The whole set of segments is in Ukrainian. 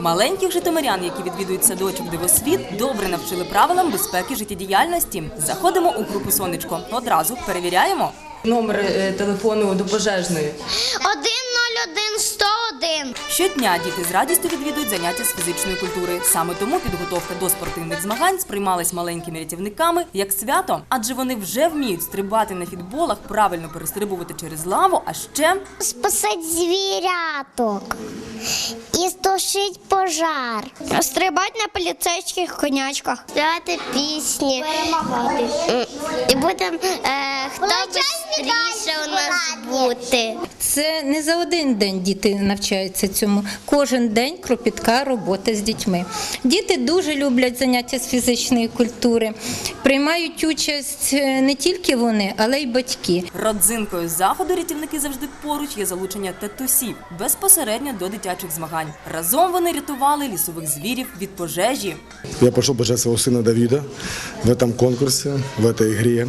Маленьких житомирян, які відвідують садочок Дивосвіт, добре навчили правилам безпеки життєдіяльності. Заходимо у групу сонечко. Одразу перевіряємо. Номер е, телефону до пожежної. 101 101. Щодня діти з радістю відвідують заняття з фізичної культури. Саме тому підготовка до спортивних змагань сприймалась маленькими рятівниками як свято, адже вони вже вміють стрибати на фітболах, правильно перестрибувати через лаву, а ще Спасати звіряток і стушить пожар. Стрибати на поліцейських конячках. Співати пісні. Перемагати. І будемо е, хто швидше у нас бути. Це не за один день діти навчаються цьому. Кожен день кропітка робота з дітьми. Діти дуже люблять заняття з фізичної культури, приймають участь е, не тільки вони, але й батьки. родзинкою заходу рятівники завжди поруч є залучення татусів безпосередньо до дитячих змагань. Разом вони рятували лісових звірів від пожежі. Я пошел поддержать своего сына Давида в этом конкурсе, в этой игре.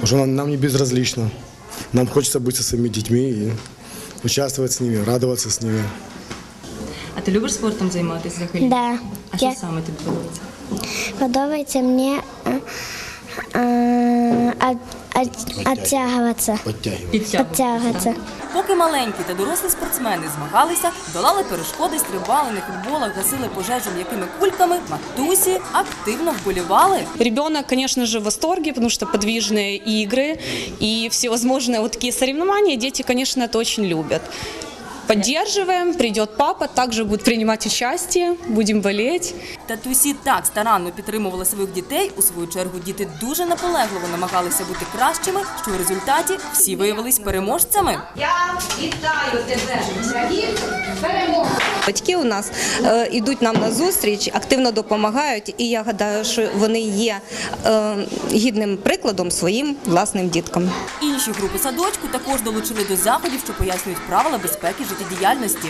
Потому что нам, нам не безразлично. Нам хочется быть со своими детьми и участвовать с ними, радоваться с ними. А ти любиш спортом займатися взагалі? Да. А що Я- саме тобі подобається? Подобається мені е, е, а- а- оттягуватися. Підтягуватися. Поки маленькі та дорослі спортсмени змагалися, долали перешкоди, стрибали на футболах, гасили пожежу м'якими кульками, матусі активно вболівали. Ребенок, конечно же, в восторге, потому что подвижные игры и всевозможные вот такие соревнования дети, конечно, это очень любят. Поддерживаем, придет папа, также будет принимать участие, будем болеть. Татусі так старанно підтримували своїх дітей. У свою чергу діти дуже наполегливо намагалися бути кращими, що в результаті всі виявились переможцями. Батьки у нас е, ідуть нам на зустріч, активно допомагають, і я гадаю, що вони є е, гідним прикладом своїм власним діткам. Інші групи садочку також долучили до заходів, що пояснюють правила безпеки життєдіяльності.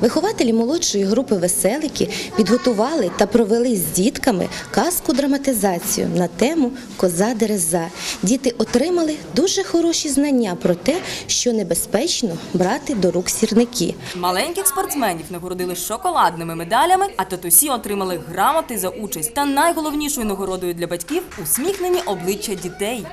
Вихователі молодшої групи веселики підготували та провели з дітками казку драматизацію на тему Коза Дереза. Діти отримали дуже хороші знання про те, що небезпечно брати до рук сірники. Маленьких спортсменів нагородили шоколадними медалями, а татусі отримали грамоти за участь. Та найголовнішою нагородою для батьків усміхнені обличчя дітей.